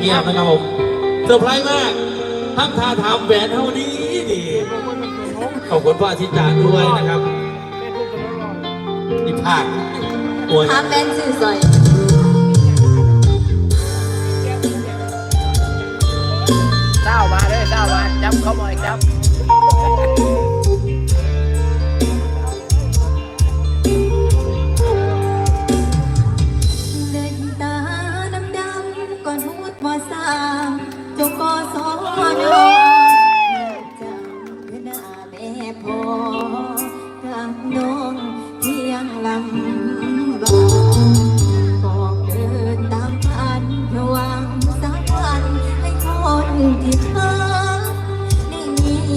เงียบๆนะครับผมเซอร์ไพรส์มากทั้งทาทำแหวนเท่านี้ดีขอบคุณพ่ออาทิตย์จานด้วยนะครับนี่ภาคอวยถามแบนสื่อซอยเจ้ามาเลยเจ้ามาจับเขาบ่อยจับ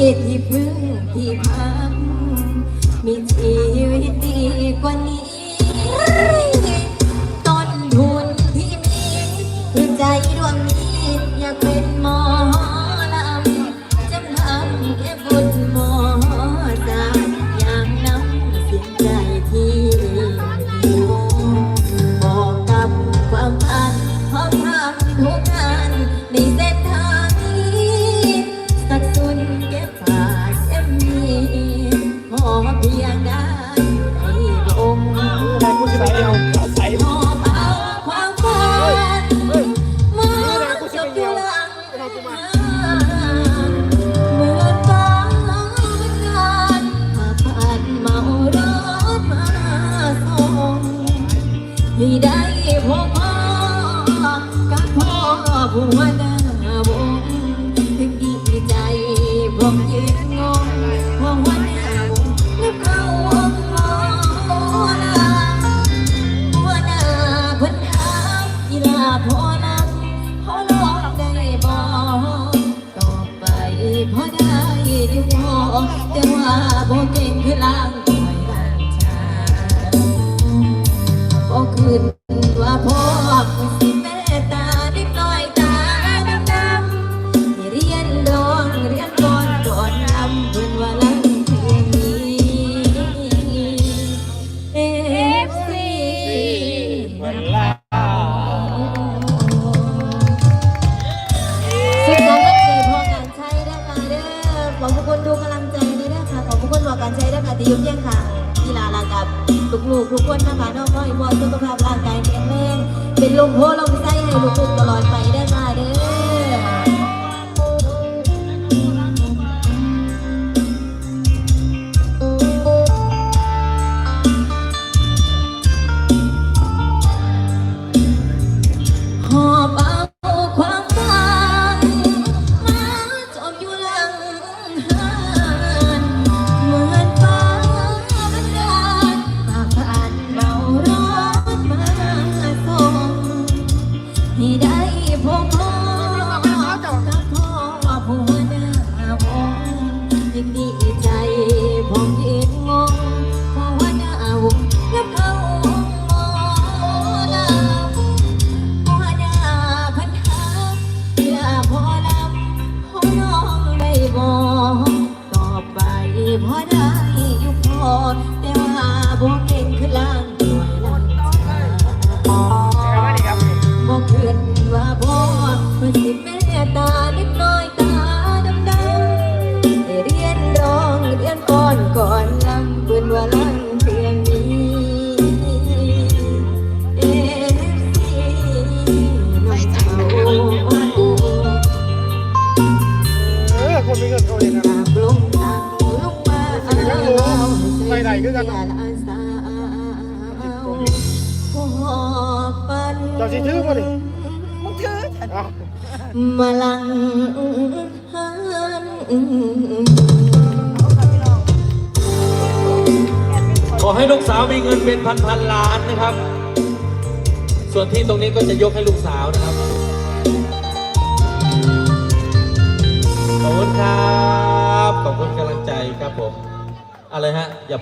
มีที่พึ่งที่ หัวหน้าวงถึงดีใจผมยืนงงว่าหัวหน้าวงแล้วเข้าวหมอลำหัวหน้าเพิ่นถามกีฬาพอลำพอลองได้บ่ต่อไปพอได้อยู่บ่แต่ว่าบ่เก่งคือลางถอยล่างชาบ่ขึ้นว่าพ่อ ค่ะขอบพระการใช้ด้วยค่ะที่ยุ่งเยี่ยงค่ะกีฬาลากับลูกๆทุกคนนะคะน้องน้อยบอลสุขภาพร่างกายแข็งแรงเป็นลมโพลมไส้ให้ลูกๆตลอดไปได้ค่ะ คนมีเงินเขาเองนะไปไหนก็กันเนาะอาสาวหอบปันเจ้าสิถือมาดิมึงถือมาลังหันขอให้ลูกสาวมีเงินเป็นพันพันล้านนะครับ ส่วนที่ตรงนี้ก็จะยกให้ลูกสาวนะครับ เลยฮะอย่า